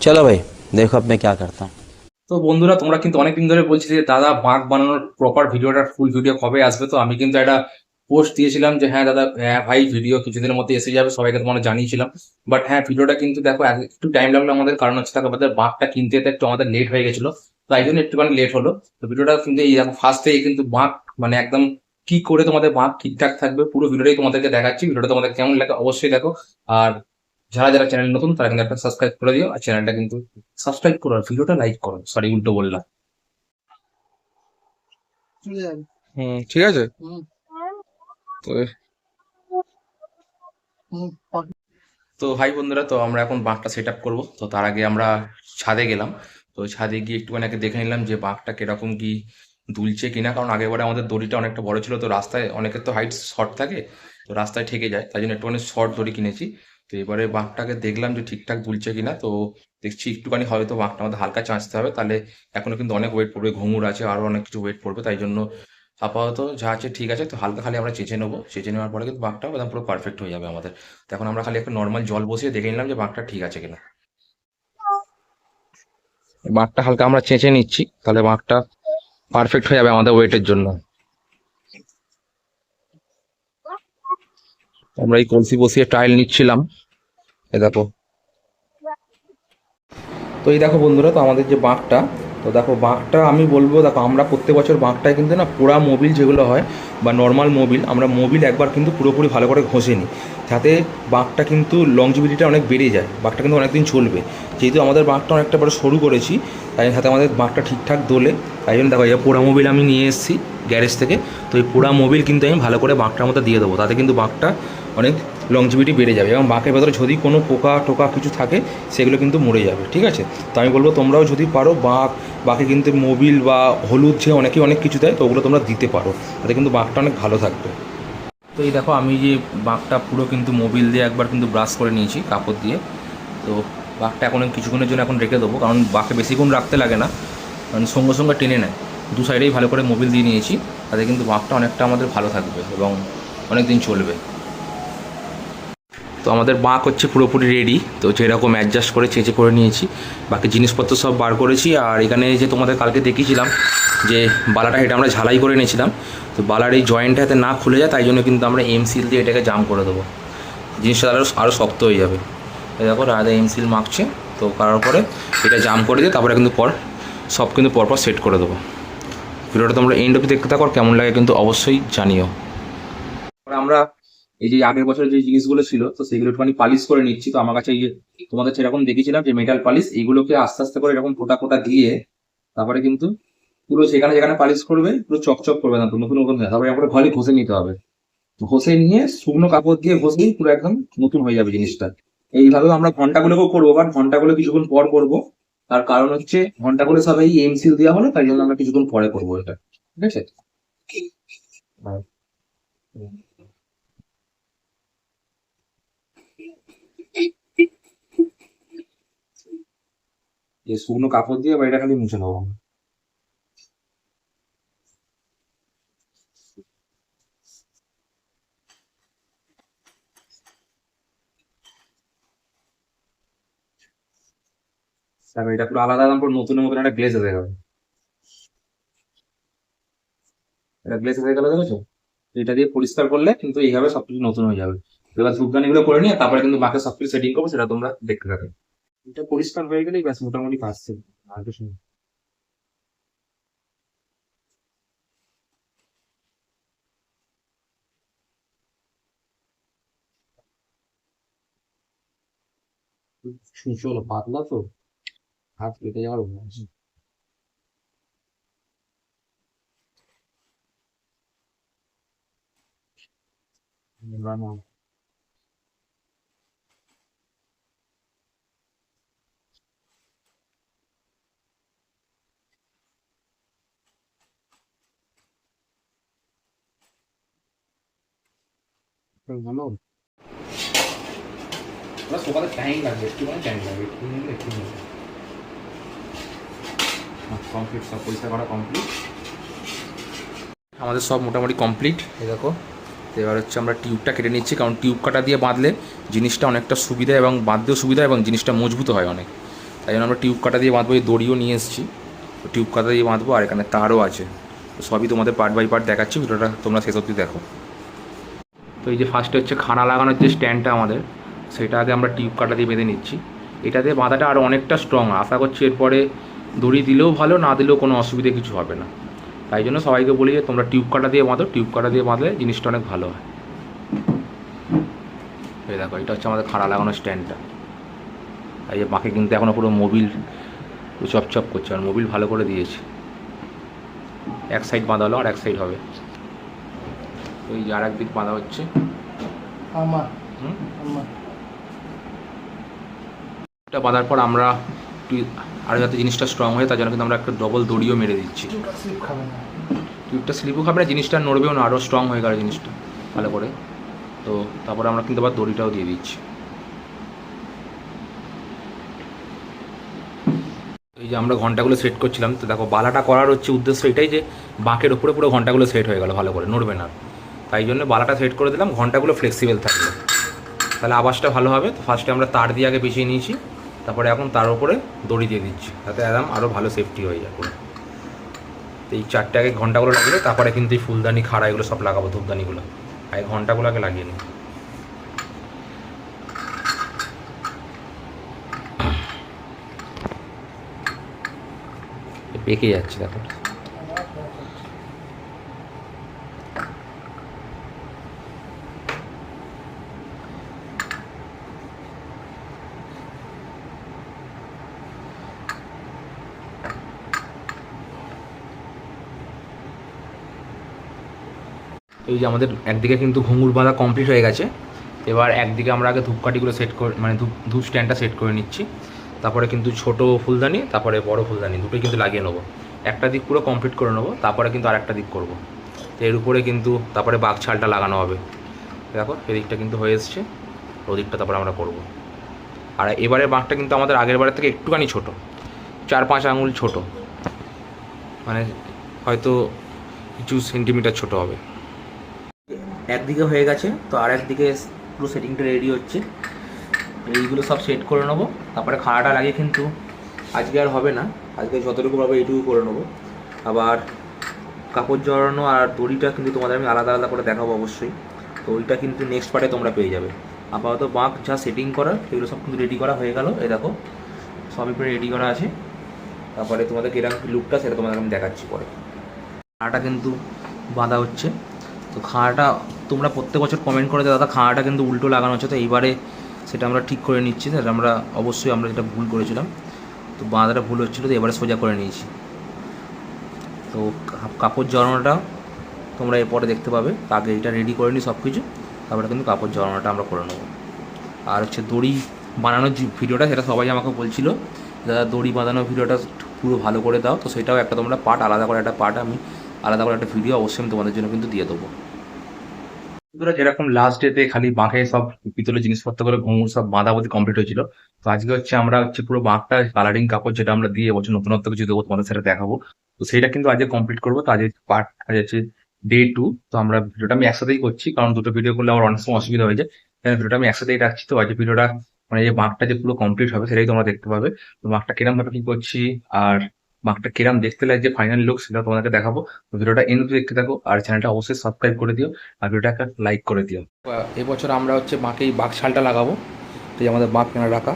चलो भाई देखो अब मैं क्या करता हूँ তো বন্ধুরা তোমরা কিন্তু অনেকদিন ধরে বলছিলে যে দাদা বাঘ বানানোর প্রপার ভিডিওটা ফুল ভিডিও কবে আসবে তো আমি কিন্তু একটা পোস্ট দিয়েছিলাম যে হ্যাঁ দাদা হ্যাঁ ভাই ভিডিও কিছুদিনের মধ্যে এসে যাবে সবাইকে তোমার জানিয়েছিলাম বাট হ্যাঁ ভিডিওটা কিন্তু দেখো এক- একটু টাইম লাগলো আমাদের কারণ হচ্ছে দেখো আমাদের বাঘটা কিনতে যেতে একটু আমাদের লেট হয়ে গেছিলো তাই জন্য একটুখানি লেট হলো তো ভিডিওটা কিন্তু এই দেখো ফার্স্ট থেকে কিন্তু বাঘ মানে একদম কি করে তোমাদের বাঘ ঠিকঠাক থাকবে পুরো ভিডিওটাই তোমাদেরকে দেখাচ্ছি ভিডিওটা তোমাদের কেমন লাগে অবশ্যই দেখো আর যারা যারা চ্যানেল নতুন তারা কিন্তু একটা সাবস্ক্রাইব করে দিও আর চ্যানেলটা কিন্তু সাবস্ক্রাইব করো আর ভিডিওটা লাইক করো। সরি উল্টো বললাম। হুম ঠিক আছে। তো তো ভাই বন্ধুরা তো আমরা এখন বাঁকটা সেট আপ করব। তো তার আগে আমরা ছাদে গেলাম। তো ছাদে গিয়ে একটুখানি আগে দেখে নিলাম যে বাঁকটা কীরকম কি দুলছে কিনা কারণ আগেরবারে আমাদের দড়িটা অনেকটা বড় ছিল তো রাস্তায় অনেকের তো হাইট শর্ট থাকে তো রাস্তায় ঠেকে যায়। তাই জন্য একটুখানি শর্ট দড়ি কিনেছি। তো এবারে বাঁকটাকে দেখলাম যে ঠিকঠাক দুলছে কিনা, তো দেখছি একটুখানি হয়তো বাঁকটা আমাদের হালকা চাঁচতে হবে। তাহলে এখনও কিন্তু অনেক ওয়েট পড়বে, ঘুঙুর আছে, আরও অনেক কিছু ওয়েট পড়বে, তাই জন্য আপাতত যা আছে ঠিক আছে। তো হালকা খালি আমরা চেঁচে নেব। চেঁচে নেওয়ার পরে কিন্তু বাঁকটা একদম পুরো পারফেক্ট হয়ে যাবে আমাদের। তো এখন আমরা খালি একটু নর্মাল জল বসিয়ে দেখে নিলাম যে বাঁকটা ঠিক আছে কিনা। বাঁকটা হালকা আমরা চেঁচে নিচ্ছি, তাহলে বাঁকটা পারফেক্ট হয়ে যাবে আমাদের ওয়েটের জন্য। আমরা এই কলসি বসিয়ে টাইল নিচ্ছিলাম। দেখো। তো এই দেখো বন্ধুরা, তো আমাদের যে বাঁকটা, তো দেখো বাঁকটা আমি বলব, দেখো আমরা প্রত্যেক বছর বাঁকটায় কিন্তু না পোড়া মোবিল যেগুলো হয় বা নর্মাল মোবিল, আমরা মোবিল একবার কিন্তু পুরোপুরি ভালো করে ঘষে নিই। যাতে বাঁকটা কিন্তু লংজিবিলিটিটা অনেক বেড়ে যায়, বাঁকটা কিন্তু অনেকদিন চলবে। যেহেতু আমাদের বাঁকটা অনেকটা বড় সরু করেছি, তাই সাথে আমাদের বাঁকটা ঠিকঠাক দোলে। তাই জন্য দেখো এই পোড়া মোবিল আমি নিয়ে এসেছি গ্যারেজ থেকে, তো এই পোড়া মোবিল কিন্তু আমি ভালো করে বাঁকটার মধ্যে দিয়ে দেবো। তাতে কিন্তু বাঁকটা অনেক লংজিবিলিটি বেড়ে যাবে এবং বাঁকের ভেতরে যদি কোনো পোকা টোকা কিছু থাকে, সেগুলো কিন্তু মরে যাবে, ঠিক আছে? তো আমি বলব তোমরাও যদি পারো বাঁক, বাঁকে কিন্তু মোবিল বা হলুদ যে অনেকেই অনেক কিছু দেয়, তো ওগুলো তোমরা দিতে পারো। তাতে কিন্তু বাঁকটা অনেক ভালো থাকবে। তো এই দেখো আমি যে বাঁকটা পুরো কিন্তু মোবিল দিয়ে একবার কিন্তু ব্রাশ করে নিয়েছি, কাপড় দিয়ে। তো বাঁকটা এখন কিছুক্ষণের জন্য এখন রেখে দেবো, কারণ বাঁকে বেশিক্ষণ রাখতে লাগে না, কারণ সঙ্গে সঙ্গে টেনে নেয়। দু সাইডেই ভালো করে মোবিল দিয়ে নিয়েছি, তাতে কিন্তু বাঁকটা অনেকটা আমাদের ভালো থাকবে এবং অনেক দিন চলবে। তো আমাদের বাঁক হচ্ছে পুরোপুরি রেডি তো যেরকম অ্যাডজাস্ট করে চেঁচে করে নিয়েছি। বাকি জিনিসপত্র সব বার করেছি, আর এখানে যে তোমাদের কালকে দেখিয়েছিলাম যে বালাটা এটা আমরা ঝালাই করে নিয়েছিলাম তো বালার এই জয়েন্টটা যাতে না খুলে যায়, তাই জন্য কিন্তু আমরা এম সিল দিয়ে এটাকে জাম করে দেবো। জিনিসটা আরও আরও শক্ত হয়ে যাবে। দেখো, রাধা এম সিল মাখছে, তো করার পরে এটা জাম করে দিয়ে তারপরে কিন্তু পর, সব কিন্তু পরপর সেট করে দেবো। ভিডিওটা তোমরা এন্ড অব্দি দেখতে থাকো কেমন লাগে কিন্তু অবশ্যই জানিও। আমরা এই যে আগের বছরের যে জিনিসগুলো ছিল তো সেগুলো একটুখানি পালিশ করে নিচ্ছি। তো আমার কাছে তোমাদের সেরকম দেখেছিলাম যে মেটাল পালিশ এইগুলোকে আস্তে আস্তে করে এরকম ফোটা ফোটা দিয়ে তারপরে কিন্তু পুরো যেখানে যেখানে পালিশ করবে পুরো চকচক করবে না নতুন নতুন। তারপরে একবারে ঘরে ঘষে নিতে হবে। তো ঘষে নিয়ে শুকনো কাপড় দিয়ে ঘষলেই পুরো একদম নতুন হয়ে যাবে জিনিসটা। এইভাবে আমরা ঘন্টাগুলোকেও করব বাট ঘন্টাগুলো কিছুক্ষণ পর করব। তার কারণ হচ্ছে ঘন্টাগুলো সব এই এমসিল দেওয়া হলো তাই জন্য আমরা কিছুক্ষণ পরে করব এটা। ঠিক আছে? এই শুকনো কাপড় দিয়ে বাড়িটা খালি মুছে নেব আমরা। তারপর এটা পুরো আলাদা আলাদা নতুনের মতন একটা গ্লেজ হয়ে গেল এটা গ্লেজ হয়ে গেল দেখেছ? এটা দিয়ে পরিষ্কার করলে কিন্তু এইভাবে সবকিছু নতুন হয়ে যাবে। এবার ধূপদানি গুলো করে নিয়ে তারপরে কিন্তু বাকি সবকিছু সেটিং করব, সেটা তোমরা দেখতে থাকো। এটা পরিষ্কার হয়ে গেলেই ব্যাস মোটামুটি শেষ। আর কিছু। চলো পাতলা তো হাত কেটে যাওয়ার আছে। না, না। ভালো ওরা সকালে টাইম লাগবে একটুখানি টাইম লাগবে একটু নিলে একটু নিলে। কমপ্লিট সব পরিষ্কার করা কমপ্লিট আমাদের সব মোটামুটি কমপ্লিট এই দেখো তো এবার হচ্ছে আমরা টিউবটা কেটে নিচ্ছি কারণ টিউব কাটা দিয়ে বাঁধলে জিনিসটা অনেকটা সুবিধা এবং বাঁধতেও সুবিধা এবং জিনিসটা মজবুত হয় অনেক। তাই জন্য আমরা টিউব কাটা দিয়ে বাঁধবো এই দড়িও নিয়ে এসেছি। টিউব কাটা দিয়ে বাঁধবো আর এখানে তারও আছে। তো সবই তোমাদের পার্ট বাই পার্ট দেখাচ্ছি ভিডিওটা তোমরা শেষ অবধি দেখো। তো এই যে ফার্স্টে হচ্ছে খানা লাগানোর যে স্ট্যান্ডটা আমাদের, সেটা আগে আমরা টিউব কাটা দিয়ে বেঁধে নিচ্ছি। এটাতে বাঁধাটা আরও অনেকটা স্ট্রং আশা করছি এরপরে দড়ি দিলেও ভালো, না দিলেও কোনো অসুবিধে কিছু হবে না। তাই জন্য সবাইকে বলি যে, তোমরা টিউব কাটা দিয়ে বাঁধো, টিউব কাটা দিয়ে বাঁধলে জিনিসটা অনেক ভালো হয়। এই দেখো, এটা হচ্ছে আমাদের খাড়া লাগানোর স্ট্যান্ডটা এই যে বাঁকে কিন্তু এখনও পুরো মোবিল চপচপ করছে, আর মোবিল ভালো করে দিয়েছে। এক সাইড বাঁধা হলো আর এক সাইড হবে। ওই যে আর একদিক বাঁধা হচ্ছে আমার এটা বাঁধার পর আমরা আরও যাতে জিনিসটা স্ট্রং হয় তার জন্য কিন্তু আমরা একটা ডবল দড়িও মেরে দিচ্ছি। টিউবটা স্লিপও খাবে না। জিনিসটা নড়বেও না আরও স্ট্রং হয়ে গেল জিনিসটা ভালো করে। তো তারপরে আমরা কিন্তু আবার দড়িটাও দিয়ে দিচ্ছি। এই যে আমরা ঘন্টাগুলো সেট করছিলাম তো দেখো বালাটা করার হচ্ছে উদ্দেশ্য এটাই যে বাঁকের উপরে পুরো ঘন্টাগুলো সেট হয়ে গেল ভালো করে নড়বে না। তাই জন্য বালাটা সেট করে দিলাম, ঘন্টাগুলো ফ্লেক্সিবল থাকবে। তাহলে আওয়াজটা ভালো হবে। তো ফার্স্টে আমরা তার দিয়ে আগে পেঁচিয়ে নিয়েছি, তারপরে এখন তার উপরে দড়ি দিয়ে দিচ্ছি তাতে একদম আরও ভালো সেফটি হয়ে যাবে তো এই চারটে আগে ঘন্টাগুলো লাগবে তারপরে কিন্তু এই ফুলদানি, খাড়া এগুলো সব লাগাবো, ধূপদানিগুলো। আগে ঘন্টাগুলো আগে লাগিয়ে নিই পেকে যাচ্ছে দেখো। এই যে আমাদের একদিকে কিন্তু ঘুঙুর বাঁধা কমপ্লিট হয়ে গেছে। এবার একদিকে আমরা আগে ধূপকাঠিগুলো সেট করে মানে ধূপ ধূপ স্ট্যান্ডটা সেট করে নিচ্ছি। তারপরে কিন্তু ছোট ফুলদানি, তারপরে বড় ফুলদানি, দুটোই কিন্তু লাগিয়ে নেব। একটা দিক পুরো কমপ্লিট করে নেব, তারপরে কিন্তু আরেকটা দিক করব। তো এর উপরে কিন্তু তারপরে বাঘ ছালটা লাগানো হবে। দেখো, এদিকটা কিন্তু হয়ে এসছে, ওদিকটা তারপরে আমরা করব। আর এবারের বাঘটা কিন্তু আমাদের আগের বারের থেকে একটুখানি ছোট, চার পাঁচ আঙুল ছোট। মানে হয়তো কিছু সেন্টিমিটার ছোট হবে। একদিকে হয়ে গেছে, তো আর একদিকে পুরো সেটিংটা রেডি হচ্ছে। এইগুলো সব সেট করে নেব। তারপরে খাড়াটা লাগিয়ে কিন্তু আজকে আর হবে না। আজকে যতটুকু পারব এইটুকু করে নেব। আবার কাপড় জড়ানো আর দড়িটা কিন্তু তোমাদের আমি আলাদা আলাদা করে দেখাবো অবশ্যই। তো ওইটা কিন্তু নেক্সট পার্টে তোমরা পেয়ে যাবে। আপাতত বাঁক যা সেটিং করার সেগুলো সব কিন্তু রেডি করা হয়ে গেল। এই দেখো সবই পুরো রেডি করা আছে। তারপরে তোমাদের কীরকম লুকটা সেটা তোমাদের আমি দেখাচ্ছি পরে। খাড়াটা কিন্তু বাঁধা হচ্ছে। তো খাড়াটা তোমরা প্রত্যেক বছর কমেন্ট করে দাদা, খাড়াটা কিন্তু উল্টো লাগানো হচ্ছে, তো এইবারে সেটা আমরা ঠিক করে নিচ্ছি, সেটা আমরা অবশ্যই আমরা যেটা ভুল করেছিলাম। তো বাঁধাটা ভুল হচ্ছিল, তো এবারে সোজা করে নিয়েছি। তো কাপড় জড়ানোটা তোমরা এরপরে দেখতে পাবে। আগে এটা রেডি করে নিই সব কিছু তারপরে কিন্তু কাপড় জড়ানোটা আমরা করে নেব। আর হচ্ছে দড়ি বানানোর যে ভিডিওটা, সেটা সবাই আমাকে বলছিল, দাদা দড়ি বাঁধানোর ভিডিওটা পুরো ভালো করে দাও। তো সেটাও একটা তোমরা পার্ট আলাদা করে একটা পার্ট আমি আলাদা করে একটা ভিডিও অবশ্যই আমি তোমাদের জন্য কিন্তু দিয়ে দেবো। বন্ধুরা, যেরকম লাস্ট ডেতে খালি বাঁকে সব পিতলের জিনিসপত্র করে ঘুঙুর সব বাঁধাবাঁধি কমপ্লিট হয়েছিল, তো আজকে হচ্ছে আমরা হচ্ছে পুরো বাঁকটা কালারিং কাপড় যেটা আমরা দিয়ে বছর নতুনত্ব কিছু দেবো তোমাদের সেটা দেখাবো। তো সেটা কিন্তু আজকে কমপ্লিট করব, তো আজকে পার্ট আজ হচ্ছে ডে টু তো আমরা ভিডিওটা আমি একসাথেই করছি, কারণ দুটো ভিডিও করলে আমার অনেক সময় অসুবিধা হয়ে যায়। তাই ভিডিওটা আমি একসাথেই রাখছি, তো আজকে ভিডিওটা মানে যে বাঁকটা যে পুরো কমপ্লিট হবে সেটাই তোমরা দেখতে পাবে। তো বাঁকটা কিরম ভাবে কি করছি, আর বাঁকটা কিরম দেখতে লাগছে ফাইনাল লুক সেটা তোমাদেরকে দেখাবো। ভিডিওটা অবধি দেখতে থাকো আর চ্যানেলটা অবশ্যই সাবস্ক্রাইব করে দিও আর ভিডিওটা একটা লাইক করে দিও। এবছর আমরা হচ্ছে বাঁকে এই বাঘ ছালটা লাগাবো। তো আমাদের বাঁক কেনা রাখা।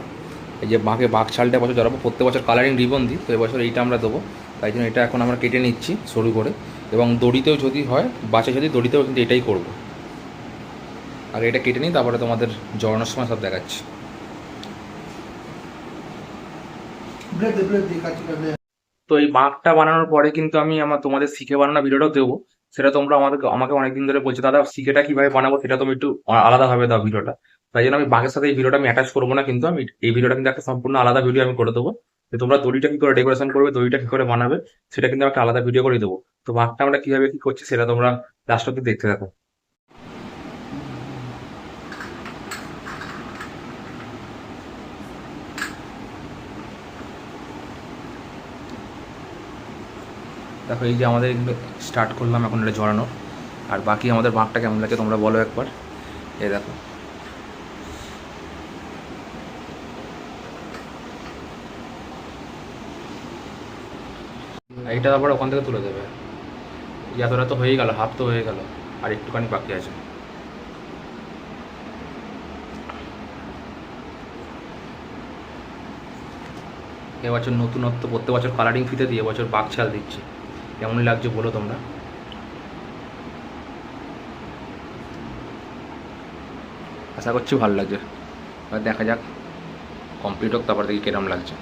এই যে বাঁকে বাঘ ছালটা এবছর জড়াবো। প্রত্যেক বছর কালারিং রিবন দিই তো এবছর এইটা আমরা দেবো। তাই জন্য এটা এখন আমরা কেটে নিচ্ছি সরু করে। এবং দড়িতেও যদি হয় বাঁচে যদি দড়িতেও কিন্তু এটাই করব। আগে এটা কেটে নিই তারপরে তোমাদের জড়ানোর সময় সব দেখাচ্ছি। তো এই বাঁকটা বানানোর পরে কিন্তু আমি আমার তোমাদের শিখে বানানো ভিডিওটাও দেবো। সেটা তোমরা আমাদের আমাকে অনেকদিন ধরে বলছো, দাদা, শিখেটা কীভাবে বানাবো? সেটা তুমি একটু আলাদা আলাদাভাবে দাও ভিডিওটা। তাই জন্য আমি বাঘের সাথে এই ভিডিওটা আমি অ্যাটাচ করব না কিন্তু আমি, এই ভিডিওটা কিন্তু একটা সম্পূর্ণ আলাদা ভিডিও আমি করে দেবো। যে তোমরা দড়িটা কি করে ডেকোরেশন করবে, দড়িটা কি করে বানাবে, সেটা কিন্তু একটা আলাদা ভিডিও করে দেবো। তো বাঘটা আমরা কীভাবে কি করছি, সেটা তোমরা লাস্ট অব্দি দেখতে থাকো। দেখো, এই যে আমাদের এগুলো স্টার্ট করলাম, এখন এটা জড়ানো। আর বাকি আমাদের বাঁকটা কেমন লাগে তোমরা বলো একবার। এই দেখো। এইটা আবার ওখান থেকে তুলে দেবে। এতটা তো হয়েই গেল, হাফ তো হয়ে গেল, আর একটুখানি বাকি আছে। এবছর নতুনত্ব, প্রত্যেক বছর কালারিং ফিতে দিয়ে এবছর বাঘ ছাল দিচ্ছি। কেমন লাগছে বলো তোমরা? আশা করছি ভালো লাগছে। এবার দেখা যাক কমপ্লিট হোক, তারপর দেখি কিরম লাগছে।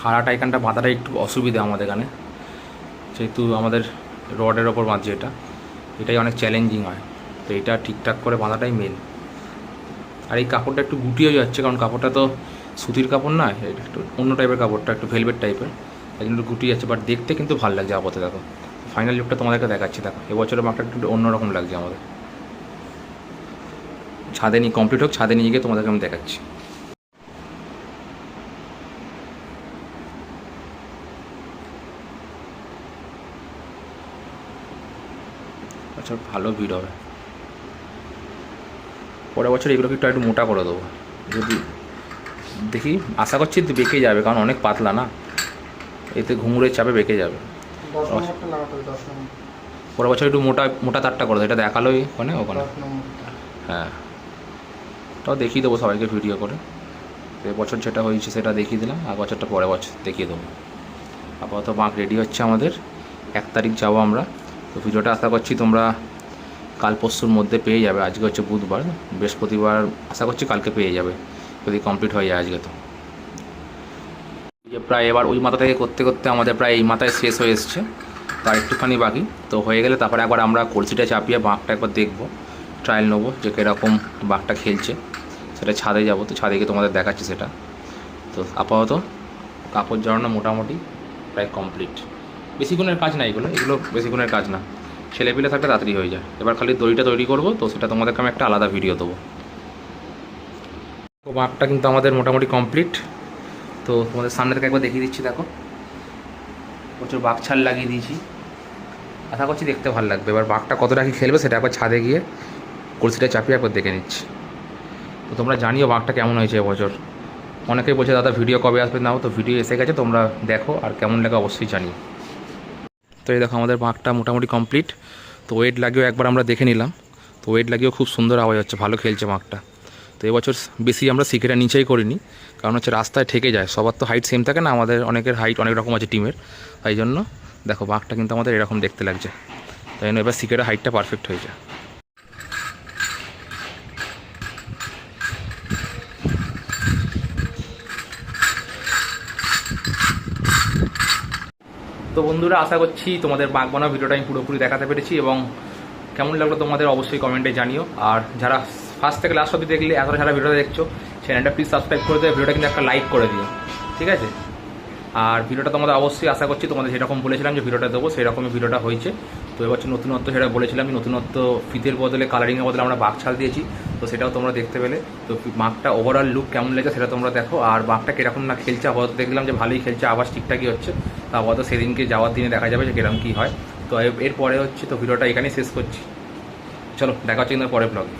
খাড়াটা, এখানটা বাঁধাটা একটু অসুবিধা আমাদের এখানে। যেহেতু আমাদের রডের ওপর বাঁধছে এটা, এটাই অনেক চ্যালেঞ্জিং হয়। তো এটা ঠিকঠাক করে বাঁধাটাই মেন আর এই কাপড়টা একটু গুটিয়ে যাচ্ছে, কারণ কাপড়টা তো সুতির কাপড় না, এটা একটু অন্য টাইপের কাপড়টা, একটু ভেলভেট টাইপের তাই জন্য গুটিয়ে যাচ্ছে বাট দেখতে কিন্তু ভালো লাগছে আপাতত দেখো। ফাইনাল লুকটা তোমাদেরকে দেখাচ্ছি, দেখো। এবছরের মাঠটা একটু অন্যরকম লাগছে আমাদের। ছাদে নিয়ে কমপ্লিট হোক, ছাদে নিয়ে গিয়ে তোমাদেরকে আমি দেখাচ্ছি। আচ্ছা ভালো ভিড় হবে। পরের বছর এগুলোকে একটু একটু মোটা করে দেবো। যদি দেখি, আশা করছি বেঁকে যাবে, কারণ অনেক পাতলা না। এতে ঘুঙুরের চাপে বেঁকে যাবে। পরের বছর একটু মোটা মোটা তারটা করে এটা দেখালোই ওখানে ওখানে। হ্যাঁ। তাও দেখিয়ে দেবো সবাইকে ভিডিও করে। তো এবছর যেটা হয়েছে সেটা দেখিয়ে দিলাম আর বছরটা পরের বছর দেখিয়ে দেবো। আপাতত বাঁক রেডি হচ্ছে আমাদের। এক তারিখ যাব আমরা। তো ভিডিওটা আশা করছি তোমরা কাল পরশুর মধ্যে পেয়ে যাবে। আজকে হচ্ছে বুধবার বৃহস্পতিবার আশা করছি কালকে পেয়ে যাবে। যদি কমপ্লিট হয়ে যায় আজকে তো। যে প্রায় এবার ওই মাথা থেকে করতে করতে আমাদের প্রায় এই মাথায় শেষ হয়ে এসছে, তার একটুখানি বাকি। তো হয়ে গেলে তারপরে একবার আমরা কলসিটা চাপিয়ে বাঁকটা একবার দেখব ট্রায়াল নেব যে কীরকম বাঘটা খেলছে। সেটা ছাদে যাব, তো ছাদে গিয়ে তোমাদের দেখাচ্ছি সেটা। তো আপাতত কাপড় জড়ানো মোটামুটি প্রায় কমপ্লিট বেশিক্ষণের কাজ না এগুলো এগুলো বেশিক্ষণের কাজ না। ছেলে পিলে থাকলে তাড়াতাড়ি হয়ে যায়। এবার খালি দড়িটা তৈরি করব, তো সেটা তোমাদেরকে আমি একটা আলাদা ভিডিও দেবো। তো বাঘটা কিন্তু আমাদের মোটামুটি কমপ্লিট তো তোমাদের সামনে থেকে একবার দেখিয়ে দিচ্ছি, দেখো। প্রচুর বাঘ ছাল লাগিয়ে দিয়েছি। আশা করছি দেখতে ভালো লাগবে। এবার বাঘটা কতটা কি খেলবে সেটা একবার ছাদে গিয়ে কলসিটা চাপিয়ে একবার দেখে নিচ্ছি। তো তোমরা জানিও বাঘটা কেমন হয়েছে এবছর। অনেকেই বলছে, দাদা ভিডিও কবে আসবে? নাও তো ভিডিও এসে গেছে, তোমরা দেখো আর কেমন লাগে অবশ্যই জানিও। তো এই দেখো, আমাদের বাঘটা মোটামুটি কমপ্লিট তো ওয়েট লাগিয়েও একবার আমরা দেখে নিলাম। তো ওয়েট লাগিয়েও খুব সুন্দর আওয়াজ হচ্ছে, ভালো খেলছে বাঘটা। তো এবছর বেশি আমরা সিকেটা নিচেই করিনি। কারণ হচ্ছে রাস্তায় ঠেকে যায়। সবার তো হাইট সেম থাকে না, আমাদের অনেকের হাইট অনেক রকম আছে টিমের তাই জন্য দেখো, বাঘটা কিন্তু আমাদের এরকম দেখতে লাগছে। তাই জন্য এবার সিকেটের হাইটটা পারফেক্ট হয়ে যায় তো বন্ধুরা, আশা করছি তোমাদের বাঘ বানা ভিডিওটা আমি পুরোপুরি দেখাতে পেরেছি এবং কেমন লাগল তোমাদের অবশ্যই কমেন্টে জানিও। আর যারা ফার্স্ট থেকে লাস্ট অবধি দেখলে এতটা যারা ভিডিওটা দেখছ চ্যানেলটা প্লিজ সাবস্ক্রাইব করে দেবে ভিডিওটা কিন্তু একটা লাইক করে দিও, ঠিক আছে? আর ভিডিওটা তোমাদের অবশ্যই আশা করছি তোমাদের যেরকম বলেছিলাম যে ভিডিওটা দেবো, সেরকমই ভিডিওটা হয়েছে। তো এবছর নতুনত্ব সেটা বলেছিলাম যে নতুনত্ব ফিতের বদলে কালারিংয়ের বদলে আমরা বাঘ ছাল দিয়েছি, তো সেটাও তোমরা দেখতে পেলে। তো মাঘটা ওভারঅল লুক কেমন লেগেছে সেটা তোমরা দেখো। আর বাঘটা কীরকম না খেলছে আপাতত দেখলাম যে ভালোই খেলছে আবার ঠিকঠাকই হচ্ছে। তো আপাতত সেদিনকে যাওয়ার দিনে দেখা যাবে যে কীরকম কী হয়। তো এরপরে হচ্ছে তো ভিডিওটা এখানেই শেষ করছি। চলো, দেখা হচ্ছে কিন্তু পরের ব্লগে